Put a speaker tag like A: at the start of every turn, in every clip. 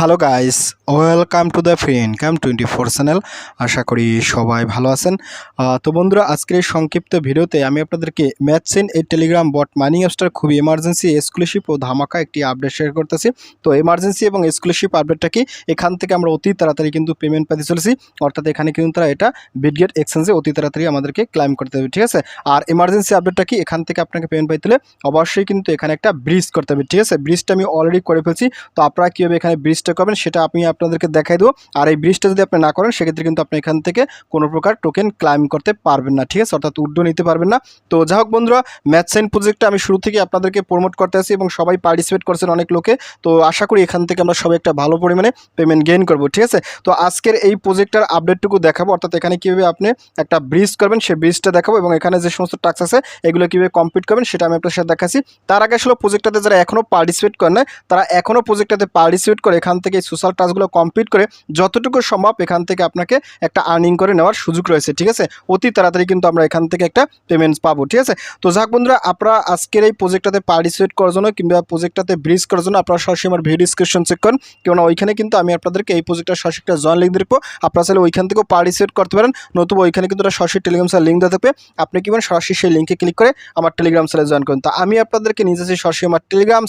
A: Hello guys welcome to the friend come twenty four channel আশা করি সবাই ভালো আছেন। তো বন্ধুরা, আজকের এই সংক্ষিপ্ত ভিডিওতে আমি আপনাদেরকে ম্যাথসিন এই টেলিগ্রাম বট মাইনিং অ্যাপসটার খুবই এমার্জেন্সি এক্সক্লুসিভ ও ধামাকা একটি আপডেট শেয়ার করতেছি। তো এমার্জেন্সি এবং এক্সক্লুসিভ আপডেটটা কি? এখান থেকে আমরা অতি তাড়াতাড়ি কিন্তু পেমেন্ট পেতে চলেছি। অর্থাৎ এখানে কিন্তু তারা এটা বিডগেট এক্সচেঞ্জে অতি তাড়াতাড়ি আমাদেরকে ক্লাইম করতে হবে, ঠিক আছে? আর এমার্জেন্সি আপডেটটা কি? এখান থেকে আপনাকে পেমেন্ট পাইতে হলে অবশ্যই কিন্তু এখানে একটা ব্রিজ করতে হবে, ঠিক আছে? ব্রিজটা আমি অলরেডি করে ফেলছি। তো আপনারা কীভাবে এখানে ব্রিজটা করবেন সেটা আমি আপনাদেরকে দেখাই দেবো। আর এই ব্রিজটা যদি আপনি না করেন, সেক্ষেত্রে কিন্তু আপনি এখান থেকে কোনো প্রকার টোকেন ক্লাইম করতে পারবেন না, ঠিক আছে? অর্থাৎ উড্ডো নিতে পারবেন না। তো যা হোক বন্ধুরা ম্যাথ সাইন প্রজেক্টটা আমি শুরু থেকে আপনাদেরকে প্রমোট করতে আসি এবং সবাই পার্টিসিপেট করছেন অনেক লোকে। তো আশা করি এখান থেকে আমরা সবাই একটা ভালো পরিমাণে পেমেন্ট গেইন করব, ঠিক আছে? তো আজকের এই প্রজেক্টটার আপডেটটুকু দেখাবো। অর্থাৎ এখানে কীভাবে আপনি একটা ব্রিজ করবেন, সেই ব্রিজটা দেখাবো এবং এখানে যে সমস্ত টাস্ক আছে, এগুলো কীভাবে কমপ্লিট করবেন, সেটা আমি আপনার সাথে দেখাচ্ছি। তার আগে আসলে প্রজেক্টটাতে যারা এখনও পার্টিসিপেট করে না তারা এখনও প্রজেক্টটাতে পার্টিসিপেট করে, এখান থেকে এই সোশ্যাল টাস্কগুলো কমপ্লিট করে যতটুকু সম্ভব এখান থেকে আপনাকে একটা আর্নিং করে নেওয়ার সুযোগ রয়েছে, ঠিক আছে? অতি তাড়াতাড়ি কিন্তু আমরা এখান থেকে একটা পেমেন্টস পাবো, ঠিক আছে? তো যাক বন্ধুরা, আপনারা আজকের এই প্রজেক্টটাতে পার্টিসিপেট করার জন্য কিংবা প্রজেক্টটাতে ব্রিজ করার জন্য আপনারা সরাসরি আমার ভিডিও ডিসক্রিপশন চেক করুন। কেননা ওইখানে কিন্তু আমি আপনাদেরকে এই প্রজেক্টটার সরাসরি একটা জয়েন লিঙ্ক দেখব আপনারা চাইলে ওইখান থেকেও পার্টিসিপেট করতে পারেন। নতুবা ওইখানে কিন্তু সরাসরি টেলিগ্রাম স্যার লিঙ্ক দেওয়া থাকবে। আপনি কি করেন সরাসরি সেই লিঙ্কে ক্লিক করে আমার টেলিগ্রাম চ্যানেলে জয়েন করুন। তো আমি আপনাদেরকে নিজে সরাসরি আমার টেলিগ্রাম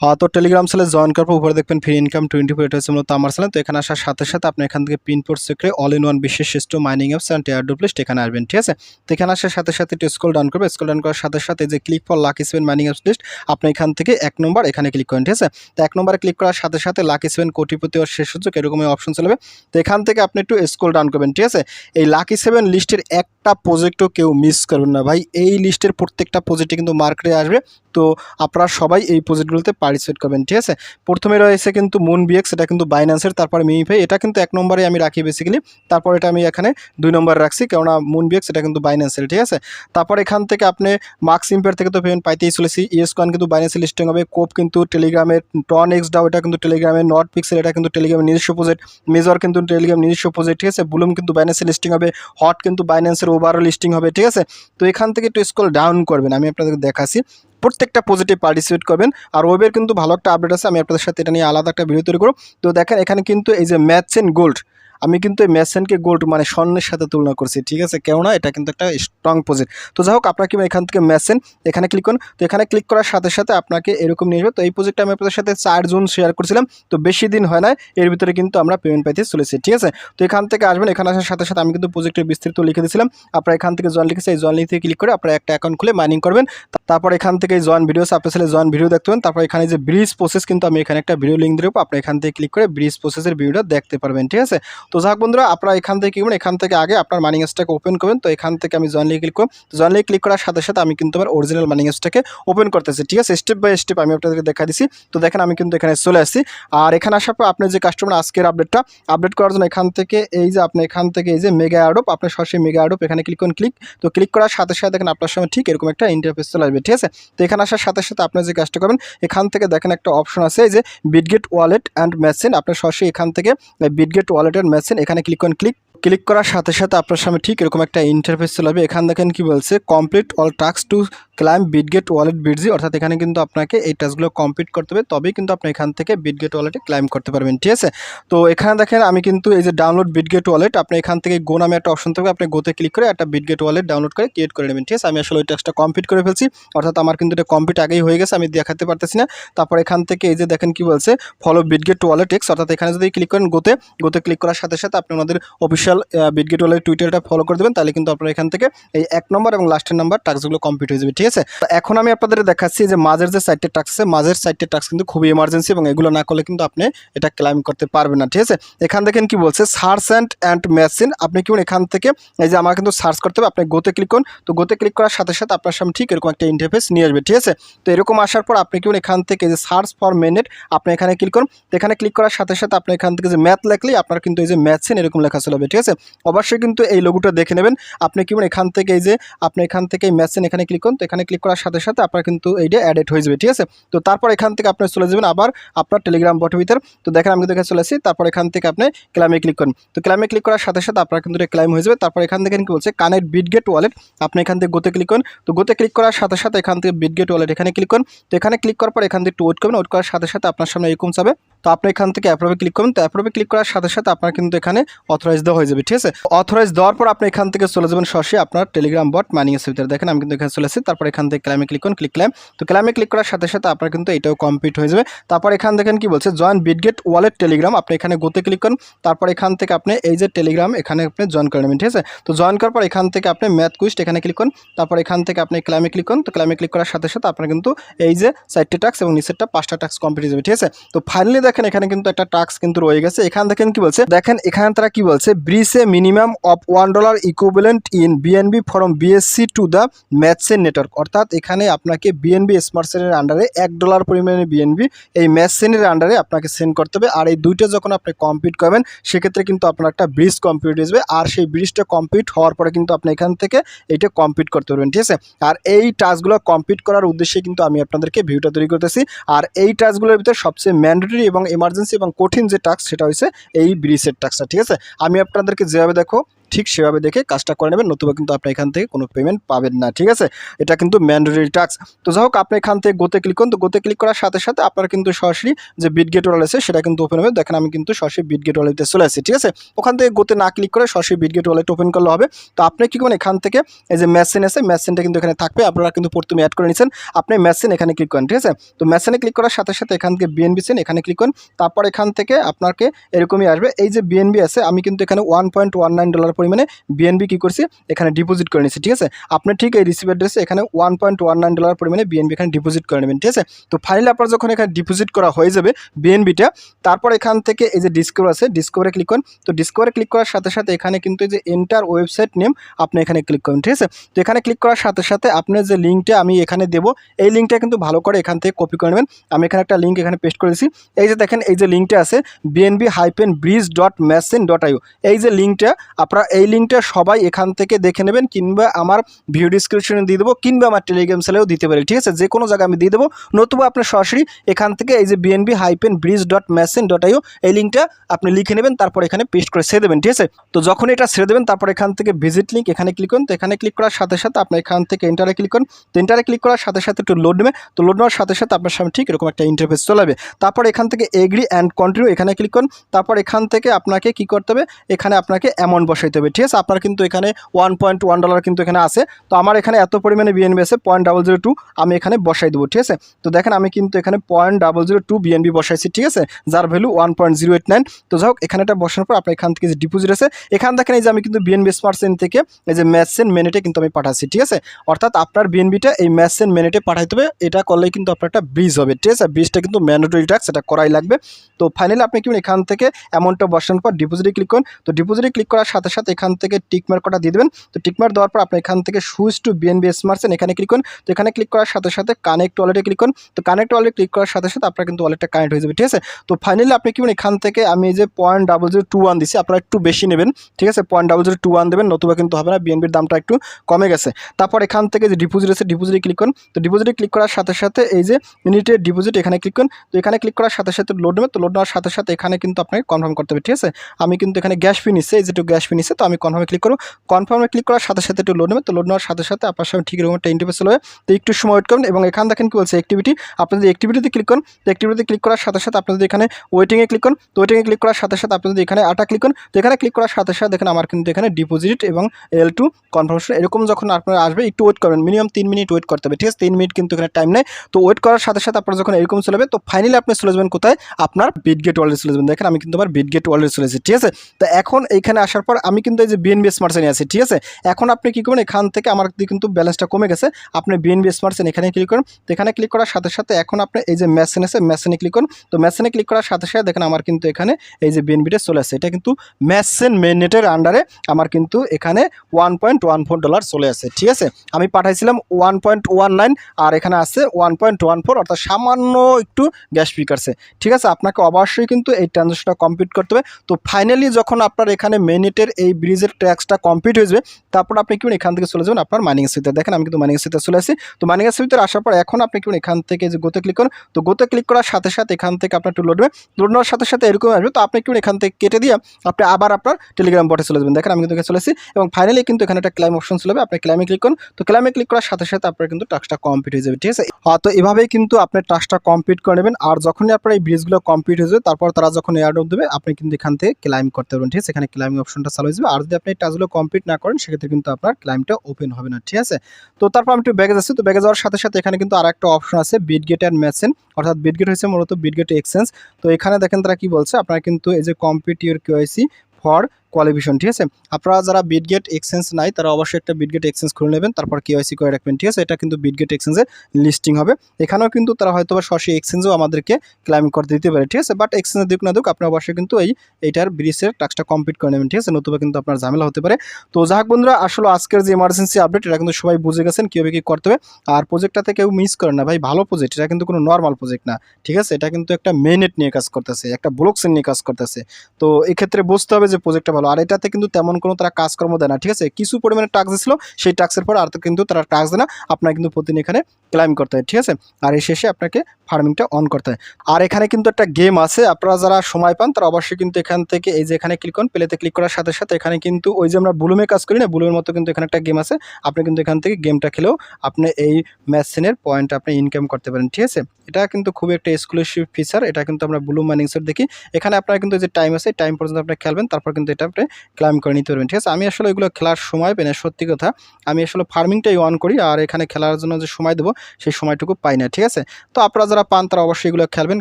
A: হ্যাঁ তো টেলিগ্রাম চ্যানেলে জয়েন করার পর উপরে দেখবেন ফ্রি ইনকাম টোয়েন্টি ফোর এটা হচ্ছে মূলত আমার চ্যানেল তো এখানে আসার সাথে সাথে আপনি এখান থেকে পিন পোর্ট সেক্রে অল ইন ওয়ান বিশ্বের শ্রেষ্ঠ mining apps and air drop list এখানে আসবেন, ঠিক আছে? তো এখানে আসার সাথে সাথে একটু স্কল ডাউন করবে স্কল ডাউন করার সাথে সাথে যে click for lucky seven mining apps list আপনি এখান থেকে এক নম্বর এখানে ক্লিক করেন, ঠিক আছে? তো এক নম্বরে ক্লিক করার সাথে সাথে লাকি সেভেন কোটিপতি ওর শেষ সুযোগ এরকমই অপশন চলবে। তো এখান থেকে আপনি একটু স্কল ডাউন করবেন, ঠিক আছে? এই লাকি সেভেন লিস্টের একটা প্রজেক্টও কেউ মিস করবেন না ভাই, এই লিস্টের প্রত্যেকটা প্রজেক্টে কিন্তু মার্কেটে আসবে, তো আপনারা সবাই এই প্রজেক্টগুলোতে পার্টিসিপেট করবেন, ঠিক আছে? প্রথমে রয়েছে কিন্তু মুন বিএক্স এটা কিন্তু বাইন্যান্সের তারপরে মিমিফাই এটা কিন্তু এক নম্বরে আমি রাখি বেসিক্যালি তারপর এটা আমি এখানে দুই নম্বরে রাখছি, কেননা মুন বিএক্স এটা কিন্তু বাইন্যান্সের ঠিক আছে? তারপর এখান থেকে আপনি মার্কস ইম্পেয়ার থেকে তো পেমেন্ট পাইতেই চলেছি। ইএস কয়েন কিন্তু বাইন্যান্সের লিস্টিং হবে কোপ কিন্তু টেলিগ্রামের টন এক্স ডাও এটা কিন্তু টেলিগ্রামের নট পিক্সেল এটা কিন্তু টেলিগ্রামের নিজস্ব প্রজেক্ট মেজর কিন্তু টেলিগ্রাম নিজস্ব প্রজেক্ট ঠিক আছে? বুলুম কিন্তু বাইন্যান্সের লিস্টিং হবে হট কিন্তু বাইন্যান্সের ওভারও লিস্টিং হবে, ঠিক আছে? তো এখান থেকে একটু স্কল ডাউন করবেন, আমি আপনাদেরকে দেখাচ্ছি। প্রত্যেকটা পজিটিভ পার্টিসিপেট করবেন। আর ওয়েবের কিন্তু ভালো একটা আপডেট আছে, আমি আপনাদের সাথে এটা নিয়ে আলাদা একটা ভিডিও তৈরি করব। তো দেখেন, এখানে কিন্তু এই যে ম্যাথস এন্ড গোল্ড আমি কিন্তু এই ম্যাসেনকে গোল্ড মানে স্বর্ণের সাথে তুলনা করছি, ঠিক আছে? কেননা এটা কিন্তু একটা স্ট্রং প্রজেক্ট তো যাই হোক, আপনাকে এখান থেকে ম্যাসেন এখানে ক্লিক করুন। তো এখানে ক্লিক করার সাথে সাথে আপনাকে এরকম নিয়ে তো এই প্রজেক্টটা আমি আপনাদের সাথে চার জুন শেয়ার করছিলাম। তো বেশি দিন হয় না এর ভিতরে কিন্তু আমরা পেমেন্ট পাইতে চলেছি, ঠিক আছে? তো এখান থেকে আসবেন, এখানে আসার সাথে সাথে আমি কিন্তু প্রজেক্টের বিস্তৃত লিখে দিয়েছিলাম। আপনারা এখান থেকে জয়েন লিখেছে এই জয়েন লিখে ক্লিক করে আপনারা একটা অ্যাকাউন্ট খুলে মাইনিং করবেন। তারপর এখান থেকে জয়েন ভিডিও আপনার ছেলে জয়েন ভিডিও দেখতে পাবেন তারপর এখানে যে ব্রিজ প্রসেস কিন্তু আমি এখানে একটা ভিডিও লিঙ্ক দেবো। আপনি এখান থেকে ক্লিক করে ব্রিজ প্রসেসের ভিডিওটা দেখতে পারবেন, ঠিক আছে? তো যাক বন্ধুরা, আপনারা এখান থেকে কি করবেন? এখান থেকে আগে আপনার মানি অ্যাপসটাকে ওপেন করবেন। তো এখান থেকে আমি জয়েন লিখে ক্লিক করব। জয়েন লিখে ক্লিক করার সাথে সাথে আমি কিন্তু আমার অরিজিনাল মানি অ্যাপসটাকে ওপেন করতেছি, ঠিক আছে? স্টেপ বাই স্টেপ আমি আপনাদেরকে দেখা দিছি। তো দেখেন আমি কিন্তু এখানে চলে আসছি। আর এখানে আসার পর আপনি যে কাস্টমার আজকের আপডেটটা আপডেট করার জন্য এখান থেকে এই যে আপনি এখান থেকে এই যে মেগা অ্যাডোপ আপনার সরাসরি মেগা অ্যাডোপ এখানে ক্লিক করুন ক্লিক তো ক্লিক করার সাথে সাথে দেখেন আপনার সময় ঠিক এরকম একটা ইন্টারফেস চলে ঠিক আছে? তো এখানে আসার সাথে সাথে আপনি যে কাজটা করবেন, এখান থেকে দেখেন একটা অপশন আছে, এই যে বিটগেট ওয়ালেট অ্যান্ড মেশিন আপনি সরাসরি এখান থেকে বিটগেট ওয়ালেট অ্যান্ড মেশিন এখানে ক্লিক করেন ক্লিক ক্লিক করার সাথে সাথে আপনার সামনে ঠিক এরকম একটা ইন্টারফেস চলে আসবে। এখান দেখেন কি বলছে complete all task to claim Bitget wallet বিটজি অর্থাৎ এখানে কিন্তু আপনাকে এই টাস্কগুলো কমপ্লিট করতে হবে, তবেই কিন্তু আপনি এখান থেকে বিটগেট ওয়ালেটে ক্লাইম করতে পারবেন, ঠিক আছে? তো এখানে দেখেন আমি কিন্তু এই যে ডাউনলোড বিটগেট ওয়ালেট আপনি এখান থেকে গো নামে একটা অপশন থাকবে, আপনি গোতে ক্লিক করে একটা বিটগেট ওয়ালেট ডাউনলোড করে ক্রিয়েট করে নেবেন, ঠিক আছে? আমি আসলে ওই টাস্কটা কমপ্লিট করে ফেলছি, অর্থাৎ আমার কিন্তু এটা কমপ্লিট আগেই হয়ে গেছে, আমি দেখাতে পারতেছি না। তারপর এখান থেকে এই যে দেখেন কি বলছে ফলো বিটগেট ওয়ালেট এক্স অর্থাৎ এখানে যদি ক্লিক করেন গোতে গোতে ক্লিক করার সাথে সাথে আপনি ওনাদের অফিসিয়াল বিটগেট ওয়ালের টুইটারটা ফলো করে দেবেন, তাহলে কিন্তু আপনারা এখান থেকে এই এক নম্বর এবং লাস্টের নাম্বার টাস্কগুলো কমপ্লিট হয়ে যাবে, ঠিক আছে? এখন আমি আপনাদের দেখাচ্ছি যে মাঝের যে সাইডের টাস্ক আছে, মাঝের সাইডের টাস্ক কিন্তু খুবই এমার্জেন্সি এবং এগুলো না করলে কিন্তু আপনি এটা ক্লাইম করতে পারবেন না, ঠিক আছে? এখান দেখেন কি বলছে? সার্চ অ্যান্ড অ্যান্ড মেশিন আপনি কি এখান থেকে এই যে আমার কিন্তু সার্চ করতে হবে, আপনি গোতে ক্লিক করুন, তো গোতে ক্লিক করার সাথে সাথে আপনার সামনে ঠিক এরকম একটা ইন্টারফেস নিয়ে আসবে, ঠিক আছে? তো এরকম আসার পর আপনি কি এখান থেকে যে সার্চ ফর মেনেট আপনি এখানে ক্লিক করুন এখানে ক্লিক করার সাথে সাথে আপনি এখান থেকে যে ম্যাথ লেখলেই আপনার কিন্তু এই যে ম্যাথসেন এরকম লেখা চলে ঠিক আছে? আছে? অবশ্যই কিন্তু এই লোগোটা দেখে নেবেন। আপনি কি এখান থেকে এই যে আপনি এখান থেকে ম্যাচেন এখানে ক্লিক করুন, তো এখানে ক্লিক করার সাথে সাথে আপনার কিন্তু এইটা অ্যাডেড হয়ে যাবে, ঠিক আছে? তো তারপর এখান থেকে আপনি চলে যাবেন আবার আপনার টেলিগ্রাম বটের ভিতর। তো দেখেন আমি এখানে চলে আসি তারপর এখান থেকে আপনি ক্লামে ক্লিক করুন। তো ক্লামে ক্লিক করার সাথে সাথে আপনার কিন্তু ক্লাইম হয়ে যাবে। তারপর এখান থেকে কি বলছে? কানেক্ট বিটগেট ওয়ালেট আপনি এখান থেকে গোতে ক্লিক করুন। তো গোতে ক্লিক করার সাথে সাথে এখান থেকে বিটগেট ওয়ালেট এখানে ক্লিক করুন। তো এখানে ক্লিক করার পর এখান থেকে একটু ওয়েট করবেন। ওয়েট করার সাথে সাথে আপনার সামনে এরকম যাবে। তো আপনি এখান থেকে অ্যাপ্রোভে ক্লিক করুন। তো অ্যাপ্রোভে ক্লিক করার সাথে সাথে আপনার কিন্তু এখানে অথরাইজ দেওয়া হয়ে যাবে, ঠিক আছে? অথরাইজ দেওয়ার পর আপনি এখান থেকে চলে যাবেন সরাসরি আপনার টেলিগ্রাম বট মানিং এর ভিতরে দেখেন, আমি কিন্তু এখানে চলে এসেছি তারপর এখান থেকে ক্লামে ক্লিক করুন ক্লিক ক্লাম তো ক্লামে ক্লিক করার সাথে সাথে আপনার কিন্তু এটাও কমপ্লিট হয়ে যাবে। তারপর এখান দেখেন কি বলছে জয়েন বিটগেট ওয়ালেট টেলিগ্রাম আপনি এখানে গোতে ক্লিক করুন। তারপর এখান থেকে আপনি এই যে টেলিগ্রাম এখানে আপনি জয়েন করে নেবেন, ঠিক আছে? তো জয়েন করার পর এখান থেকে আপনি ম্যাথ কুইস্ট এখানে ক্লিক করুন। তারপর এখান থেকে আপনি ক্লামে ক্লিক করুন। তো ক্লামে ক্লিক করার সাথে সাথে আপনার কিন্তু এই যে চারটে টাক্স এবং নিচেরটা পাঁচটা টাক্স কমপ্লিট হয়ে যাবে, ঠিক আছে? তো ফাইনালি দেখেন এখানে কিন্তু একটা টাক্স কিন্তু রয়ে গেছে। এখান দেখেন কি বলছে, দেখেন এখানে তারা কি বলছে ব্রিসে minimum of one dollar equivalent in BNB from BSC to the ম্যাথসেন network অর্থাৎ এখানে আপনাকে বিএনবি স্মার্ট সেনের আন্ডারে এক ডলার পরিমাণে বিএনবি এই ম্যাথসেনের আন্ডারে আপনাকে সেন্ড করতে হবে। আর এই দুইটা যখন আপনি কমপ্লিট করবেন, সেক্ষেত্রে কিন্তু আপনার একটা ব্রিজ কমপ্লিট হয়ে আর সেই ব্রিজটা কমপ্লিট হওয়ার পরে কিন্তু আপনি এখান থেকে এটা কমপ্লিট করতে পারবেন, ঠিক আছে? আর এই টাস্কগুলো কমপ্লিট করার উদ্দেশ্যে কিন্তু আমি আপনাদেরকে ভিউটা তৈরি করতেছি। আর এই টাস্কগুলোর ভিতরে সবচেয়ে ম্যান্ডেটরি এবং এমার্জেন্সি এবং কঠিন যে টাস্ক সেটা হচ্ছে এই ব্রিজের টাস্কটা ঠিক আছে? আমি আপনাদেরকে যেভাবে দেখো ঠিক সেভাবে দেখে কাজটা করে নেবেন, নতুবা কিন্তু আপনি এখান থেকে কোনো পেমেন্ট পাবেন না, ঠিক আছে? এটা কিন্তু ম্যান্ডেটরি টাস্ক তো যাই হোক, আপনি এখান থেকে গোতে ক্লিক করুন। তো গোতে ক্লিক করার সাথে সাথে আপনার কিন্তু সরাসরি যে বিট গেট ওয়াল আছে, সেটা কিন্তু ওপেন হবে। দেখেন আমি কিন্তু সরাসরি বিট গেট ওয়ালেটে চলে আসি ঠিক আছে? ওখান থেকে গোতে না ক্লিক করে সরাসরি বিট গেট ওয়ালেট ওপেন করলে হবে। তো আপনি কি করবেন? এখান থেকে এই যে মেশিন আছে মেশিনটা কিন্তু এখানে থাকবে। আপনারা কিন্তু প্রথমে অ্যাড করে নিচ্ছেন। আপনি মেশিন এখানে ক্লিক করেন, ঠিক আছে? তো মেশিনে ক্লিক করার সাথে সাথে এখান থেকে বিএনবি সেন এখানে ক্লিক করুন। তারপর এখান থেকে আপনাকে এরকমই আসবে। এই যে বিএনবি আছে, আমি কিন্তু এখানে one point one nine dollar পরিমাণে বিএনবি কি করছি? এখানে ডিপোজিট করে নিচ্ছি ঠিক আছে? আপনি ঠিক এই রিসিভ অ্যাড্রেসে এখানে one point one nine dollar পরিমাণে বিএনবি এখানে ডিপোজিট করে নেবেন, ঠিক আছে? তো ফাইনালি আপনার যখন এখানে ডিপোজিট করা হয়ে যাবে বিএনবিটা তারপর এখান থেকে এই যে ডিসকভার আছে ডিসকভারে ক্লিক করুন। তো ডিসকভারে ক্লিক করার সাথে সাথে এখানে কিন্তু এই যে এন্টার ওয়েবসাইট নেম আপনি এখানে ক্লিক করুন, ঠিক আছে? তো এখানে ক্লিক করার সাথে সাথে আপনার যে লিঙ্কটা আমি এখানে দেবো, এই লিঙ্কটা কিন্তু ভালো করে এখান থেকে কপি করে নেবেন। আমি এখানে একটা লিঙ্ক এখানে পেস্ট করে দিচ্ছি এই যে দেখেন, এই যে লিঙ্কটা আছে BNB hyphen bridge dot machine dot IO এই যে লিঙ্কটা আপনারা এই লিঙ্কটা সবাই এখান থেকে দেখে নেবেন কিংবা আমার ভিডিও ডিসক্রিপশনে দিয়ে দেবো কিংবা আমার টেলিগ্রাম সেলেও দিতে পারি, ঠিক আছে? যে কোনো জায়গায় আমি দিয়ে দেবো। নতুবা আপনার সরাসরি এখান থেকে এই যে BNB hyphen bridge dot machine dot IO এই লিঙ্কটা আপনি লিখে নেবেন, তারপর এখানে পেস্ট করে ছেড়ে দেবেন, ঠিক আছে? তো যখন এটা ছেড়ে দেবেন, তারপর এখান থেকে ভিজিট লিঙ্ক এখানে ক্লিক করুন। তো এখানে ক্লিক করার সাথে সাথে আপনি এখান থেকে এন্টারে ক্লিক করুন। তো এন্টারে ক্লিক করার সাথে সাথে একটু লোড নেবে তো লোড নেওয়ার সাথে সাথে আপনার সামনে ঠিক এরকম একটা ইন্টারফেস চলে যাবে তারপর এখান থেকে এগ্রি অ্যান্ড কন্টিনিউ এখানে ক্লিক করুন। তারপর এখান থেকে আপনাকে কি করতে হবে? এখানে আপনাকে অ্যামাউন্ট বসাইতে হবে। ঠিক আছে? আপনার কিন্তু এখানে ওয়ান পয়েন্ট ওয়ান ডলার কিন্তু এখানে আছে। তো আমার এখানে এত পরিমাণে বিএনবি আছে পয়েন্ট ডাবল জিরো টু আমি এখানে বসাই দেবো, ঠিক আছে? তো দেখেন আমি কিন্তু এখানে point double zero two BNB বসাইছি, ঠিক আছে? যার value one point zero eight nine তো যাই হোক, এখানে এটা বসানোর পর আপনার এখান থেকে যে ডিপোজিট আছে, এখান দেখেন এই যে আমি কিন্তু বিএনবি স্মার্ট সেন থেকে এই যে ম্যাচসেন মেনেটে কিন্তু আমি পাঠাচ্ছি, ঠিক আছে? অর্থাৎ আপনার বিএনবিটা এই ম্যাচসেন মেনেটে পাঠাইতে হবে, এটা করলেই কিন্তু আপনার একটা ব্রিজ হবে, ঠিক আছে? ব্রিজটা কিন্তু ম্যান্ডেটরি ট্যাক্স এটা করাই লাগবে। তো ফাইনালি আপনি কি এখান থেকে অ্যামাউন্টটা বসানোর পর ডিপোজিটে ক্লিক করুন। তো ডিপোজিটে ক্লিক করার সাথে সাথে এখান থেকে টিকমার্ক কটা দিয়ে দেবেন। তো টিকমার্ক দেওয়ার পর আপনি এখান থেকে সুইচ টু বিএনবি স্মার্টসেন এখানে ক্লিক করুন। তো এখানে ক্লিক করার সাথে সাথে কানেক্ট ওয়ালেটে ক্লিক করুন। তো কানেক্ট ওয়ালেটে ক্লিক করার সাথে সাথে আপনার কিন্তু ওয়ালেটটা কানেক্ট হয়ে যাবে, ঠিক আছে? তো ফাইনালি আপনি কি এখান থেকে আমি যে point double zero two one দিচ্ছি আপনারা একটু বেশি নেবেন, ঠিক আছে? Point double zero two one দেবেন, নতুবা কিন্তু হবে না বিএনবির দামটা একটু কমে গেছে। তারপর এখান থেকে যে ডিপোজিট আছে ডিপোজিটে ক্লিক করুন। তো ডিপোজিটে ক্লিক করার সাথে সাথে এই যে মিনিটের ডিপোজিট এখানে ক্লিক করুন। তো এখানে ক্লিক করার সাথে সাথে লোড নেবে তো লোড নেওয়ার সাথে সাথে এখানে কিন্তু আপনাকে কনফার্ম করতে হবে, ঠিক আছে? আমি কিন্তু এখানে গ্যাস ফি নিচ্ছে, এই যেটু গ্যাস ফি নিচ্ছে তো আমি কনফার্মে ক্লিক করব। কনফার্মে ক্লিক করার সাথে সাথে একটু লোড নেবে। তো লোড নেওয়ার সাথে সাথে আপনার সামনে ঠিক এরকম একটা ইন্টারফেস চলে তো একটু সময় ওয়েট করুন এবং এখানে দেখেন কি বলছে অ্যাক্টিভিটি আপনি যদি অ্যাক্টিভিটিতে ক্লিক করুন, তো অ্যাক্টিভিটিতে ক্লিক করার সাথে সাথে আপনি যদি এখানে ওয়েটিংয়ে ক্লিক করুন, তো ওয়েটিংয়ে ক্লিক করার সাথে সাথে আপনি যদি এখানে আটা ক্লিক করুন, তো এখানে ক্লিক করার সাথে সাথে দেখেন আমার কিন্তু এখানে ডিপোজিট এবং এল টু কনফার্মেশন এরকম যখন আপনার আসবে, একটু ওয়েট করবেন। মিনিমাম তিন মিনিট ওয়েট করতে হবে। ঠিক আছে? তিন মিনিট কিন্তু এখানে টাইম নেই। তো ওয়েট করার সাথে সাথে আপনার যখন এরকম চলে যাবে, তো ফাইনালি আপনি চলে যাবেন কোথায়? আপনার বিটগেট ওয়ালেট চলে যাবেন। দেখেন আমি কিন্তু আমার বিটগেট ওয়ালেট চলে এসেছি। ঠিক আছে? তো এখন এইখানে আসার পর আমি কিন্তু এই যে বিএনবি স্মার্ট সেনে আছি, ঠিক আছে? এখন আপনি কী করবেন? এখান থেকে আমার কিন্তু ব্যালেন্সটা কমে গেছে। আপনি বিএনবি স্মার্ট সেন এখানে ক্লিক করুন। তো এখানে ক্লিক করার সাথে সাথে এখন আপনি এই যে মেশিন আছে মেশিনে ক্লিক করুন। তো মেশিনে ক্লিক করার সাথে সাথে দেখেন আমার কিন্তু এখানে এই যে বিএনবিটা চলে আসছে। এটা কিন্তু মেশিন মেনেটের আন্ডারে আমার কিন্তু এখানে one point one four dollar চলে আসে ঠিক আছে? আমি পাঠাইছিলাম ওয়ান পয়েন্ট ওয়ান নাইন আর এখানে আছে ওয়ান পয়েন্ট ওয়ান ফোর অর্থাৎ সামান্য একটু গ্যাস পিক আছে। ঠিক আছে? আপনাকে অবশ্যই কিন্তু এই ট্রানজাকশনটা কমপ্লিট করতে হবে। তো ফাইনালি যখন আপনার এখানে মিনিটের এই ব্রিজের ট্যাক্সটা কমপ্লিট হয়ে যাবে। তারপর আপনি কি এখান থেকে চলে যাবেন আপনার মাইনিং সুইতে দেখেন, আমি কিন্তু মাইনিং সুইতে চলে আসি তো মাইনিং সুইতে আসার পর এখন আপনি কি এখান থেকে যে গোতে ক্লিক করুন, তো গোতে ক্লিক করার সাথে সাথে এখান থেকে আপনার একটু লোডবে লোড নেওয়ার সাথে সাথে এরকম আসবে। তো আপনি কি এখান থেকে কেটে দিয়ে আপনি আবার আপনার টেলিগ্রাম বটে চলে যাবেন। দেখেন, আমি কিন্তু চলে আসি এবং ফাইনালি কিন্তু এখানে একটা ক্লাইম অপশন চলে আপনি ক্লাইমে ক্লিক করুন। তো ক্লাইমে ক্লিক করার সাথে সাথে আপনার কিন্তু টাস্কটা কমপ্লিট হয়ে যাবে। ঠিক আছে? তো এভাবেই কিন্তু আপনি টাস্কটা কমপ্লিট করে নেবেন। আর যখনই আপনার এই ব্রিজগুলো কমপ্লিট হয়ে যাবে, তারপর তারা যখন এয়ারড্রপ দেবে, আপনি কিন্তু এখান থেকে ক্লাইম করতে পারবেন। ঠিক আছে? এখানে ক্লাইমিং অপশনটা চালু হয়ে যাবে আর যদি আপনি এই টাচগুলো কমপ্লিট না করেন, সেক্ষেত্রে কিন্তু আপনার ক্লাইমটা ওপেন হবে না, ঠিক আছে? তো তারপর আমি একটু ব্যাগে যাচ্ছি তো ব্যাগে যাওয়ার সাথে সাথে এখানে কিন্তু আর একটা অপশন আছে বিটগেট অ্যান্ড মেশিন অর্থাৎ বিটগেট হয়েছে মূলত বিটগেট এক্সচেঞ্জ তো এখানে দেখেন তারা কি বলছে, আপনারা কিন্তু এই যে complete your KYC for qualification ঠিক আছে? আপনারা যারা বিটগেট এক্সচেঞ্জ নাই, তারা অবশ্যই একটা বিটগেট এক্সচেঞ্জ খুলে নেবেন, তারপর কেওয়াইসি করে রাখবেন, ঠিক আছে? এটা কিন্তু বিটগেট এক্সচেঞ্জে লিস্টিং হবে। এখানেও কিন্তু তারা হয়তো বা সরাসরি এক্সচেঞ্জও আমাদেরকে ক্লাইম করতে দিতে পারে, ঠিক আছে? বাট এক্সচেঞ্জে দিক না দিক, আপনি অবশ্যই কিন্তু এই, এইটার ব্রিজের টাস্কটা কমপ্লিট করে নেবেন, ঠিক আছে? নতুবা কিন্তু আপনার ঝামেলা হতে পারে। তো যাক বন্ধুরা, আসলে আজকের যে ইমার্জেন্সি আপডেট এটা কিন্তু সবাই বুঝে গেছেন, কীভাবে কী করতে হবে। আর প্রজেক্টটাতে কেউ মিস করে না, ভাই, ভালো প্রজেক্ট এটা কিন্তু কোনো নর্মাল প্রজেক্ট না, ঠিক আছে? এটা কিন্তু একটা মেনেট নিয়ে কাজ করতেছে, একটা ব্লকসেন নিয়ে কাজ করতেছে। তো এক্ষেত্রে বুঝতে হবে যে প্রজেক্টটা ভালো আর এটাতে কিন্তু তেমন কোনো তারা কাজকর্ম দেয় না, ঠিক আছে? কিছু পরিমাণে টাক্স দিছিল, সেই টাক্সের পর আর তো কিন্তু তারা টাক্স দেয় না, আপনার কিন্তু প্রতিদিন এখানে ক্লাইম করতে হয়, ঠিক আছে? আর এই শেষে আপনাকে ফার্মিংটা অন করতে হয়। আর এখানে কিন্তু একটা গেম আছে, আপনারা যারা সময় পান, তারা অবশ্যই কিন্তু এখান থেকে এই যে এখানে ক্লিক করুন প্লেতে ক্লিক করার সাথে সাথে এখানে কিন্তু ওই যে আমরা বুলুমে কাজ করি না বুলুমের মতো কিন্তু এখানে একটা গেম আছে, আপনি কিন্তু এখান থেকে গেমটা খেলেও আপনি এই ম্যাচিনের পয়েন্ট আপনি ইনকাম করতে পারেন, ঠিক আছে? এটা কিন্তু খুবই একটা এক্সক্লুসিভ ফিচার এটা কিন্তু আমরা ব্লু মাইনিংসের দেখি। এখানে আপনার কিন্তু যে টাইম আছে টাইম পর্যন্ত আপনি খেলবেন, তারপর কিন্তু এটা আপনি ক্লাইম করে নিতে পারবেন, ঠিক আছে? আমি আসলে ওইগুলো খেলার সময় পাই না সত্যি কথা, আমি আসলে ফার্মিংটাই অন করি, আর এখানে খেলার জন্য যে সময় দেবো, সেই সময়টুকু পাই না, ঠিক আছে? তো আপনারা যারা পান, তারা অবশ্যই এগুলো খেলবেন,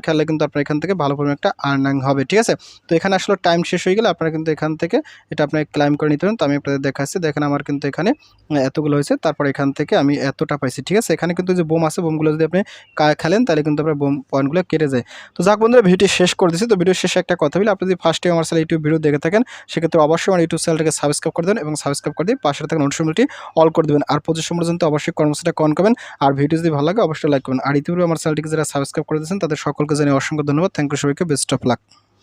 A: খেললে কিন্তু আপনার এখান থেকে ভালো পরিমাণ একটা আর্নিং হবে, ঠিক আছে? তো এখানে আসলে টাইম শেষ হয়ে গেলে আপনারা কিন্তু এখান থেকে এটা আপনাকে ক্লাইম করে নিতে পারেন। তো আমি আপনাদের দেখাচ্ছি, দেখেন আমার কিন্তু এখানে এতগুলো হয়েছে, তারপর এখান থেকে আমি এতটা পাইছি, ঠিক আছে? এখানে কিন্তু যে বোম আছে, বোমগুলো যদি আপনি খেলেন, তাহলে কিন্তু আপনার বোম পয়েন্টগুলো কেটে যায়। তো যাক বন্ধুরা ভিডিও শেষ করে দিচ্ছি তো ভিডিও শেষে একটা কথা বলি, আপনি যদি ফার্স্ট টাইম আমার সাথে ইউটিউব ভিডিও দেখে থাকেন সেক্ষেত্রে অবশ্যই আমার ইউটিউব চ্যানেলটাকে সাবস্ক্রাইব করে দেবেন এবং সাবস্ক্রাইব করে দিয়ে পাশে থাকা নোটিফিকেশনটি অল করে দেবেন। আর পঁচিশ পর্যন্ত অবশ্যই কর্মসূচিটা কন করবেন। আর ভিডিও যদি ভালো লাগে, অবশ্যই লাইক করবেন। আর ইতিপূর্বে আমার চ্যানেলটিকে যারা সাবস্ক্রাইব করে দিয়েছেন, তাদের সকলকে জানিয়ে অসংখ্য ধন্যবাদ। থ্যাংক ইউ সবাইকে। Best of luck